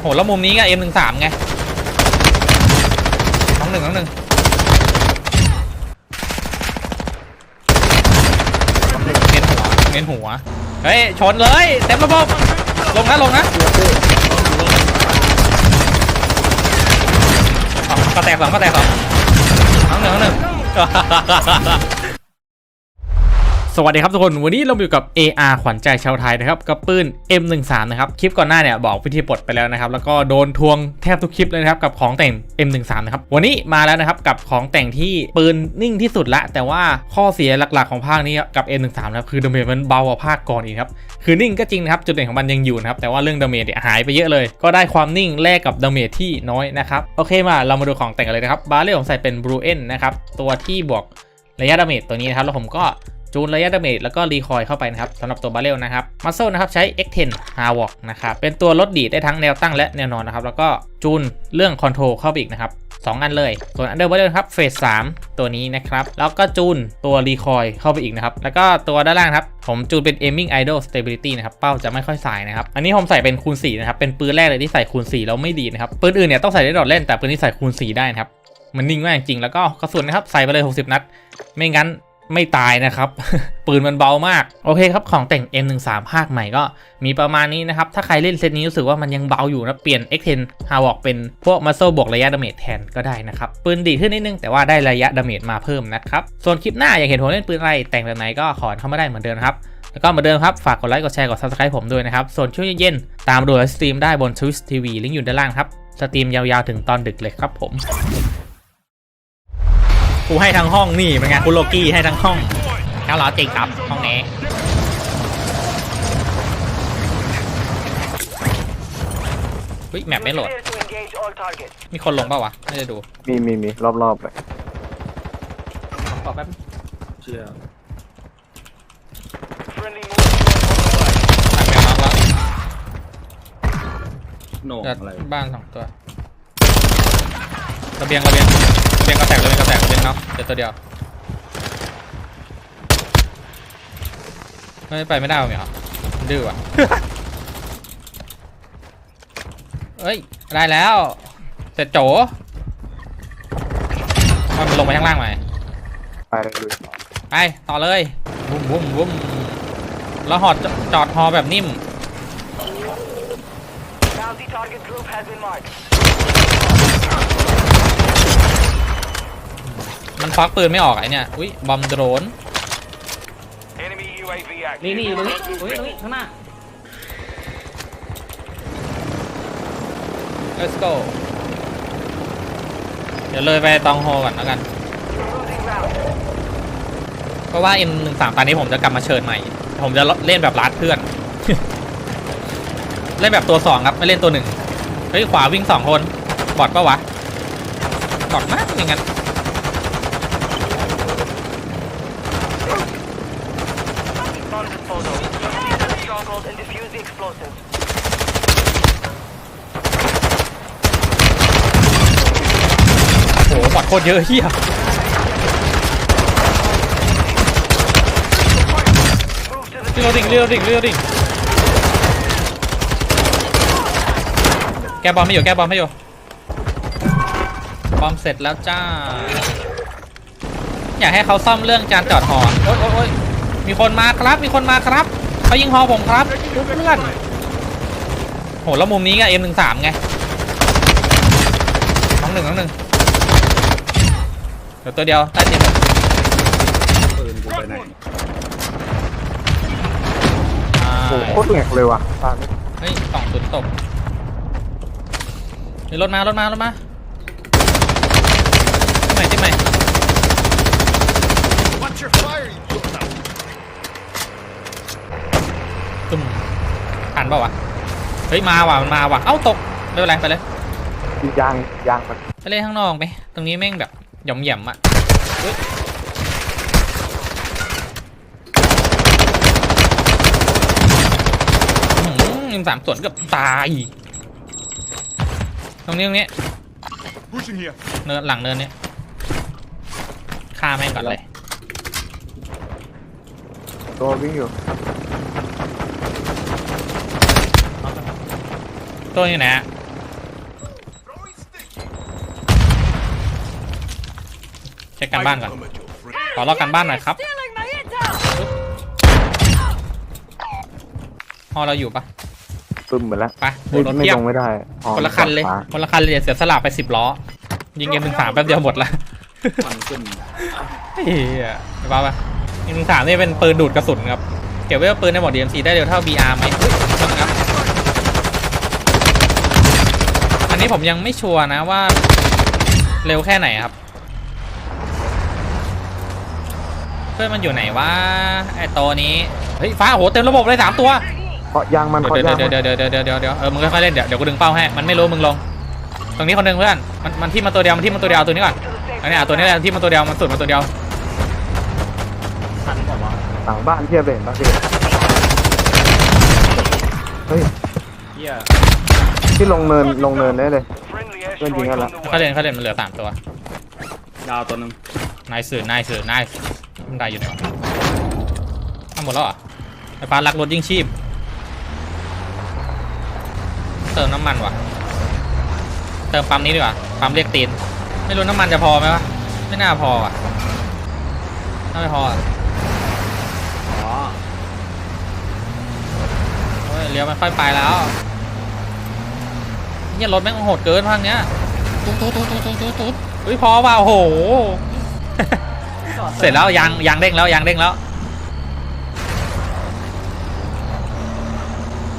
โหแล้วมุมนี้ไง M13 ไงน้องหนึ่งน้องหนึ่งเน้นหัวเน้นหัว เฮ้ย ชนเลย เต็มระบบ ลงนะ ลงนะก็แตกสองก็แตกสองน้องหนึ่งน้องหนึ่ง สวัสดีครับทุกคนวันนี้เราอยู่กับ AR ขวัญใจชาวไทยนะครับกับปืน M13 นะครับคลิปก่อนหน้าเนี่ยบอกวิธีปลดไปแล้วนะครับแล้วก็โดนทวงแทบทุกคลิปเลยนะครับกับของแต่ง M13 นะครับวันนี้มาแล้วนะครับกับของแต่งที่ปืนนิ่งที่สุดละ แต่ว่าข้อเสียหลักๆของภาคนี้กับ M13 นะครับคือดาเมจมันเบากว่าภาคก่อนอีกครับคือนิ่งก็จริงนะครับจุดเด่นของมันยังอยู่นะครับแต่ว่าเรื่องดาเมจเนี่ยหายไปเยอะเลย ก็ได้ความนิ่งแลกกับดาเมจที่น้อยนะครับโอเคมาเรามาดูของแต่งกันเลยนะครับบาเรลผมใส่เป็น Blue End นะครับตัวที่บวกระยะดาเมจตัวนี้นะครับแล้วผมก็ จูนระยะดาเมจแล้วก็รีคอยเข้าไปนะครับสำหรับตัวบาเรลนะครับมัสเซลนะครับใช้ X10 h a r w a l k นะครับเป็นตัวลดดีดได้ทั้งแนวตั้งและแนวนอนนะครับแล้วก็จูนเรื่องคอนโทรลเข้าไปอีกนะครับสองอันเลย ส่วนอันเดอร์บาเรลครับเฟส3ตัวนี้นะครับ แล้วก็จูนตัวรีคอยเข้าไปอีกนะครับ แล้วก็ตัวด้านล่างครับ ผมจูนเป็น aiming idle stability นะครับ เป้าจะไม่ค่อยสายนะครับ อันนี้ผมใส่เป็นคูณ4นะครับ เป็นปืนแรกเลยที่ใส่คูณ4แล้วไม่ดีนะครับ ปืนอื่นเนี่ยต้องใส่ได้ดอดเล่นแต่ปืนนี้ใส่คูณ4ได้นะครับ มันนิ่งมากจริงแล้วก็กระสุนนะครับใส่ไปเลย 60 นัด ไม่งั้น ไม่ตายนะครับ ปืนมันเบามาก โอเคครับ ของแต่ง M13 ภาคใหม่ก็มีประมาณนี้นะครับ ถ้าใครเล่นเซตนี้รู้สึกว่ามันยังเบาอยู่นะ เปลี่ยน X10 h a w o k เป็นพวกมัสเซลบวกระยะดาเมจแทนก็ได้นะครับ ปืนดีขึ้นนิดนึง แต่ว่าได้ระยะดาเมจมาเพิ่มนะครับ ส่วนคลิปหน้าอยากเห็นผมเล่นปืนอะไร แต่งแบบไหนก็ขอเข้ามาได้เหมือนเดิมครับแล้วก็เหมือนเดิมครับ ฝากกดไลค์ กดแชร์ กด subscribe ผมด้วยนะครับ ส่วนช่วงเย็นๆตามดูไลฟ์สตรีมได้บน Twitch TV ลิงก์อยู่ด้านล่างครับ สตรีมยาวๆถึงตอนดึกเลยครับผม กูให้ทั้งห้องนี่เป็นไงกูโลกี้ให้ทั้งห้องแล้วเหรอจริงครับห้องนี้เฮ้ยแมปไม่โหลด Clear to engage all targets. มีคนลงเปล่าวะ ไม่ได้ดู มีมีมีรอบๆเลยขอแป๊บเชื่อ Friendly movement on the right. ตัดแมวน็อกแล้วโหน่งจัดอะไร บ้านสองตัว ระเบียงระเบียงระเบียงกระแตกระเบียงกระแตกระเบียงน็อกเดี๋ยวตัวเดียวไม่ไปไม่ได้เหรอดื้อว่ะเอ้ยได้แล้ว เสร็จโจมันลงไปข้างล่างไหมไปเลยลุยไปต่อเลยบุ้มบุ้มบุ้มแล้วหอดจจอดฮอแบบนิ่ม Bounty target group has been marked. มันควักปืนไม่ออกไอเนี่ย อุ้ยบอมโดรน Enemy UAV active. นี่นี่อยู่ตรงนี้ตรงนี้ตรงนี้ข้างหน้า let's go เดี๋ยวเลยไปตองโฮก่อนแล้วกัน Losing round. เพราะว่า M13 ตอนนี้ผมจะกลับมาเชิญใหม่ ผมจะเล่นแบบลัดเพื่อน เล่นแบบตัวสองครับ ไม่เล่นตัวหนึ่งเฮ้ย ขวาวิ่งสองคน บอดปะวะ บอดมากอย่างงั้น โคตรเยอะเฮียเรียวดิ่งเรียวดิ่งเรียวดิ่งแกบอมไม่อยู่แกบอมไม่อยู่บอมเสร็จแล้วจ้า อยากให้เขาซ่อมเรื่องจานจอดหอโอ๊ยโอ๊ยโอ๊ยมีคนมาครับ มีคนมาครับเขายิงหอผมครับเพื่อนโหแล้วมุมนี้ไง M13 ไงน้องหนึ่งน้องหนึ่ง ดี๋ยวตัวเดียวใต้เตียงปืนกูไปไหนอ่าโอ้โหโคตรแหลกเลยว่ะตานี้เฮ้ยสองศูนย์ตกเฮ้ยรถมารถมารถมาที่ใหม่ที่ใหม่ Watch your fire you ตึมทันเปล่าวะ เฮ้ยมาว่ะมันมาว่ะ เอ้าตกไม่เป็นไรไปเลย ยิงยางยางมัน ไปเล่นข้างนอกไป ตรงนี้แม่งแบบ หย่อมแหย่มๆอะเฮ้ยยิงสามส่วนเกือบตาย ตรงนี้ตรงนี้ Pushing here เนินหลังเนินเนี้ยฆ่าแม่งก่อนเลย ตัววิ่งอยู่ ตัวอยู่ไหนอะ เช็คกันบ้านก่อนขอลอกกันบ้านหน่อยครับ Stealing my intel! ฮอเราอยู่ปะปึ้มไปแล้วไปโดไม่นรถไม่เทียบลงไม่ได้อ๋อคนละคันเลยขวาคนละคันเลยเสียสละไปสิบล้อ ยิงเกมหนึ่งสามแป๊บเดียวหมดละมันขึ้นเฮียไปบ้าปะยิงหนึ่งสามนี่เป็นปืนดูดกระสุนครับ เก็บไว้ว่าปืนในหมวด DMC ได้เร็วเท่า BR ไหมต้องครับอันนี้ผมยังไม่ชัวร์นะว่า เร็วแค่ไหนครับ พื่อนมันอยู่ไหนวะไอโตวนี้เฮ้ยฟ้าโหเต็มระบบเลยสามตัวเคาะยางมันเคาะเดี๋ยยาวงเดี๋ยวมันเดี๋ยวเดี๋ยวเดี๋ยวเดี๋ยวเดี๋ยวเออมึงค่อยๆเล่นเดี๋ยวเดี๋ยวกูดึงเป้าให้มันไม่รู้มึงลง ตรงนี้คนหนึ่งเพื่อนมันมันที่มาตัวเดียวมันที่มาตัวเดียวเอาตัวนี้ก่อนอันนี้อะตัวนี้แหละที่มาตัวเดียวมันสุดมาตัวเดียวหลังบ้านเทียบเลยเห็นปะพี่เฮ้ยเฮียที่ลงเนินลงเนินได้เลย Friendly Bên airstrike gì on là- the เขา way. เล่นเขาเล่นมันเหลือสามตัว ดาวตัวหนึ่งนายสื่อนายสื่อนาย มันได้อยู่ไหนวะทำหมดแล้วอะไฟฟ้ารักรถยิ่งชีพ เติมน้ำมันวะเติมปั๊มนี้ดีกว่าปั๊มเรียกตีน ไม่รู้น้ำมันจะพอไหมวะ ไม่น่าพออะน่าไม่พออะอ๋อโอ้ยเลี้ยวมันค่อยไปแล้วเนี่ยรถแม่งโหดเกินทางเนี้ยตุ๊ดตุ๊ดตุ๊ดตุ๊ดตุ๊ดตุ๊ดเฮ้ยพอว่ะโอ้โห เสร็จแล้วยางยางเด้งแล้วยางเด้งแล้ว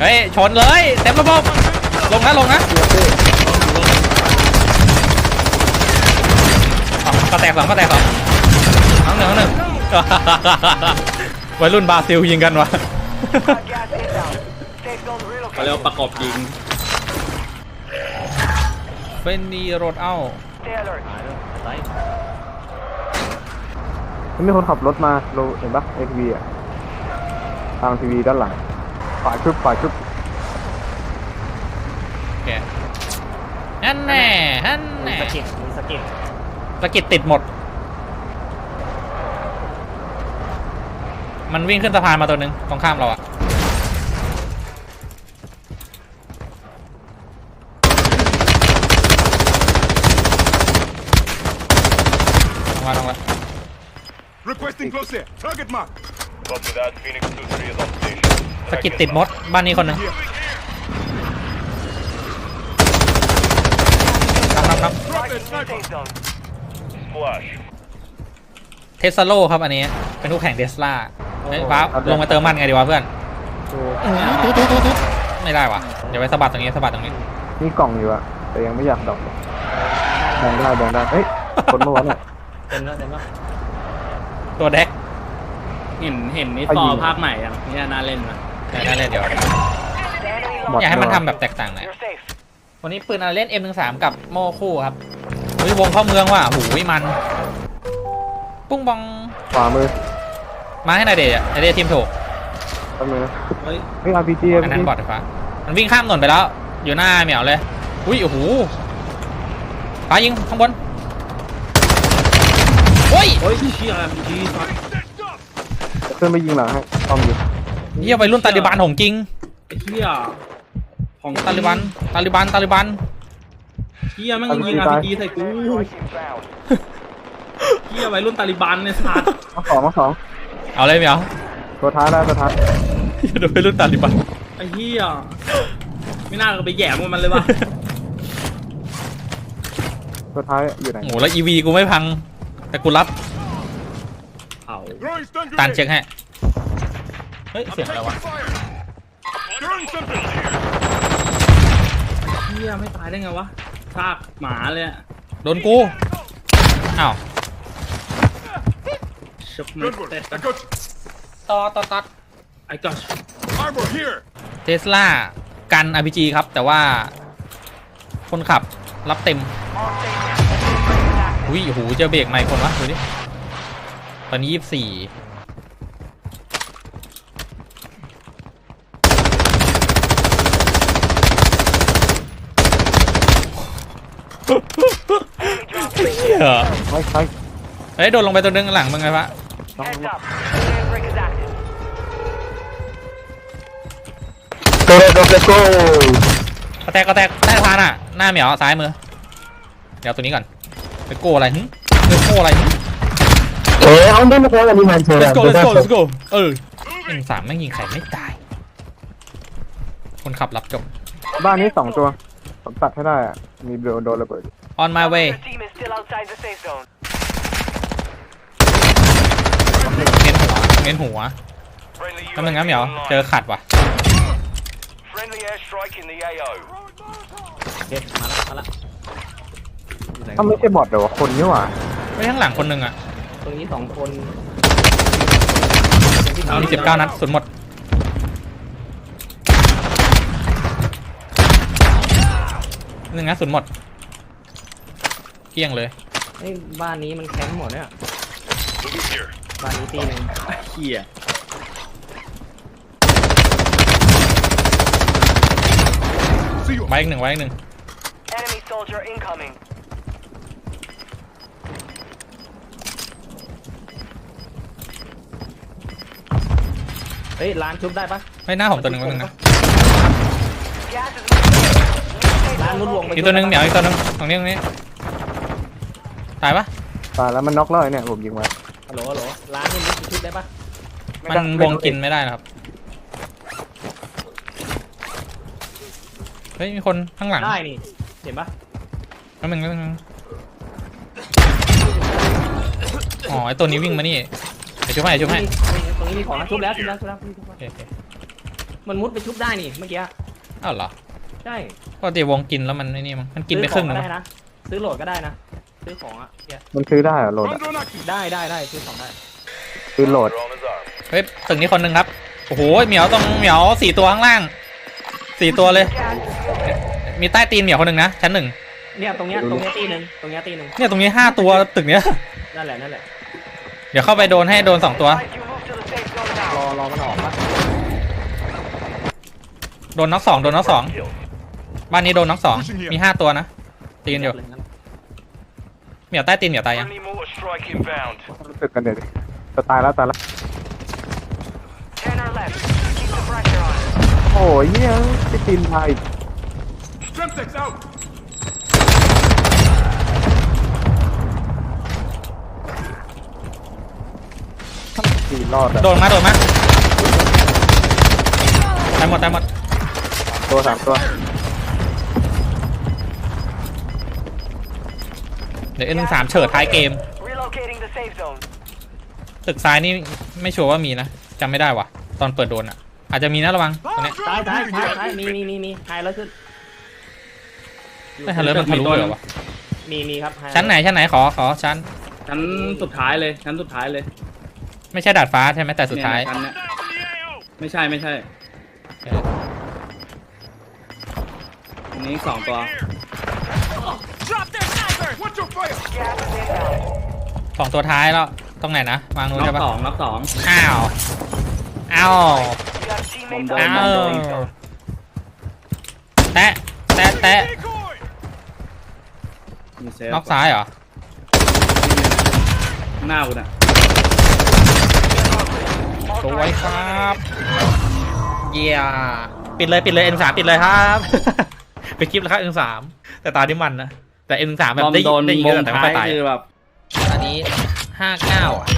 เฮ้ยชนเลยเต็มระบบลงนะลงนะสองก็แตกสองก็แตกสองน้องหนึ่งน้องหนึ่งวัยรุ่นบราซิลยิงกันวะ Got gas inbound. Safe zone เขาเรียกว่าประกอบยิงเป็นนีรถเอ้า Stay alert. มันมีคนขับรถมาเราเห็นปะเอทีวีอะทางทีวีด้านหลังฝ่ายชุบฝ่ายชุบโอเคฮันแน่ฮันแน่สะกิดมีสะกิดสะกิดติดหมด มันวิ่งขึ้นสะพานมาตัวหนึ่งตรงข้ามเราอะลงมาลงมา requesting close air target mark Copy that. Phoenix 2-3 is on station. สะกิดติดมดบ้านนี้คนหนึ่ง here ครับครับครับ drop that Marking new sniper safe zone. Splash. เทสโลครับอันนี้ เป็นคู่แข่งเทสลาเฮ้ยฟ้าลงมาเติมมันไงดีวะเพื่อนไม่ได้วะเดี๋ยวไปสะบัดตรงนี้สะบัดตรงนี้ มีกล่องอยู่อะแต่ยังไม่อยากดอกแบ่งได้แบ่งได้เฮ้ยคนเมื่อวานเนี่ยเต็มแล้วเต็มแล้ว ตัวแดกเห็นเห็นนี่ไปต่ยิองภาคใหม่ยังเนี่ยน่าเล่นนะได้ได้เลยเดี๋ยว The enemy หมดอยากให้มันเลยทำแบบแตกต่างหน่อย You're safe. วันนี้ปืนอะไรเล่น M13 กับโม่คู่ครับเฮ้ยวงเข้าเมืองว่ะหูยมัน ปุ้งบอง ขวามือมาให้หนายเดชอะไอเดชทีมถูก แป๊บนึงนะเฮ้ยเฮ้ยอาร์พีจีอันนั้นบอดไฟฟ้ามันวิ่งข้ามถนนไปแล้ว อยู่หน้าเหมียวเลย อุ้ยโอ้โหฟ้ายิงข้างบนโอ้ยเฮ้ยเชี่ยจีสัตว์ขึ้นไปยิงหลังให้ต้อมอยู่เฮียวัยรุ่นตาลิบันของจริงไอ้เชี่ยของตาลิบันตาลิบันตาลิบันเชี่ยแม่งยิงอาร์พีจีใส่กู Airstrike inbound. เชี่ยวัยรุ่นตาลิบันเนี่ยสัตว์มาสองมาสองเอาเลยเหมียวตัวท้ายได้ตัวท้ายเหี้ยโดนวัยรุ่นตาลิบันไอ้เชี่ยไม่น่าก็ไปแหย่มมันเลยว่ะตัวท้ายอยู่ไหนโอ้โหแล้วอีวีกูไม่พัง แต่กูรับเผา throwing stun ตันเช็คให้เฮ้ยเสียงอะไรวะ fire throwing something เชี่ยไม่ตายได้ไงวะซากหมาเลยอะโดนกูอ้าวชุบไม่เตะ got ต่อต่อตัดไอ้กัช armor here. เทสลากัน RPG ครับ แต่ว่าคนขับรับเต็ม On station. อุ้ยโอ้โหเจอเบรกใหม่คนวะดูดิตอนนี้ยี่สิบสี่เหี้ยไม่ใช่เฮ้ยโดนลงไปตัวนึงหลังมึงไงปะ Heads up. Jailbreak is active. ตัวเล็กตัวเล็กกระแตกกระแตกใต้สะพานอะ หน้าเหมียวซ้ายมือ เดี๋ยวเอาตัวนี้ก่อน ไปโก้อะไรหึเดโคอะไรนี่เอ้ยเอาได้มาแล้วอันนี้มันเชิญ let's go let's go let's go เออหนึ่งสามแม่งยิงใครไม่ตาย คนขับรับจบ บ้านนี้สองตัว ผมตัดให้ได้อะมีโดนโดนระเบิด on my way Your team is still outside the safe zone. เน้นหัวเน้นหัว Friendly กำลังงั้นเหมียว UAV เจอ online. ขัดว่ะ Friendly airstrike in the AO. โอเคมาละมาละ อยู่ไหนถ้าไม่ใช่บอทเดี๋ยวคนนี่หว่าไม่ข้างหลังคนหนึ่งอะตรงนี้สองคนมีสิบเก้านัดสุดหมดหนึ่งนัดสุดหมดเกลี้ยงเลยเฮ้ยบ้านนี้มันแคมป์หมดเนี่ย Moving here. บ้านนี้ตีหนึ่งเฮียไว้อีกหนึ่งไว้อีกหนึ่ง Enemy soldier incoming. เฮ้ยร้านชุบได้ปะเฮ้ยหน้าผมตัวหนึ่งไว้หนึ่งนะ Gas is moving. Safe ร้าน zone มุดวง located. ไปอีกตัวหนึ่งเหมียวอีกตัวหนึ่งตรงนี้ตรงนี้ตายปะตายแล้วมันน็อกแล้วไอ้เนี่ยผมยิงไว้ฮัลโหลฮัลโหลร้านนี่มุดชุบได้ปะมันวงกินไม่ได้นะครับเฮ้ยมีคนข้างหลังได้นี่เห็นปะแป๊บนึงแป๊บนึงอ๋อไอตัวนี้วิ่งมานี่เดี๋ยวช่วยให้เดี๋ยวช่วยให้นี่ตรงนี้มีของนะชุบแล้วชุบแล้วชุบแล้วชุบโอแล้วเคโอเคมันมุดไปชุบได้นี่เมื่อกี้อ้าวเหรอใช่ปกติวงกินแล้วมันไอ้นี่มั้งมันกินไปครึ่งหนึงซื้อขอมั้งได้นะซื้อโหลดก็ได้นะซื้อของอะเหี้ยมันซื้อได้เหรอโหลดอะได้ได้ได้ซื้อของได้ซื้อโหลด Drone is armed. เฮ้ยตึกนี้คนหนึ่งครับ โอ้โหเหมียวตรงเหมียวสี่ตัวข้างล่างสี่ตัวเลย มีใต้ตีนเหมียวคนหนึ่งนะชั้นหนึ่งเนี่ยตรงเนี้ยตรงเนี้ยตีหนึ่งตรงเนี้ยตีหนึ่งเนี่ยตรงนี้ห้าตัวตึกเนี้ย นั่นแหละนั่นแหละ เดี๋ยวเข้าไปโดนให้โดนสองตัว รอรอมันออกปะโดนน็อกสองโดนน็อกสองบ้านนี้โดนน็อกสองมีห้าตัวนะตีนอยู่เลยงั้นเหมียวใต้ตีนเหมียวตายยังรู้สึกกันเดี๋ยวดิจะตายแล้วตายแล้วโอ้ยเหี้ยจะตีนไทย Stremtex out. รอดอะโดนมาโดนมาตายหมดตายหมดตัวสามตัวเดี๋ยวเอ็นสามเฉิดท้ายเกม Relocating the safe zone. ตึกซ้ายนี่ไม่ชัวร์ว่ามีนะจำไม่ได้ว่ะ ตอนเปิดโดนอะ อาจจะมีนะระวังตรงเนี้ยซ้ายซ้ายซ้ายซ้ายมีมีมีมีไฮแล้วขึ้นไม่ทันเลยมันทะลุเลยเหรอวะมีมีครับไฮชั้นไหนชั้นไหนขอขอชั้นชั้นสุดท้ายเลยชั้นสุดท้ายเลย ไม่ใช่ดาดฟ้าใช่ไหมแต่สุดท้าย เนี่ชั้นเนี้ยไม่ใช่ไม่ใช่อันนี้สองตัว Gas is inbound. สองตัวท้ายแล้วตรงไหนนะวางนู้นน็อใช่กปะสองน็อกสอง อ้าวอ้าว You got teammates Bomb down. outside the Ow. safe zone. แตะแตะแตะมีเซฟนอกซ้ายเหรอหน้าคุณอะ สวยครับ เยียปิดเลยปิดเลย N3 ปิดเลยครับไปคลิปแล้วครับ N3 แต่ตาที่มันนะ แต่ N3 แบบบอมได้โดนได้ยิงวเยงอะแต่ไม่ท้าค่อยยตายคือแบบอันนี้ห้าเก้าอะ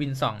วินสองนะ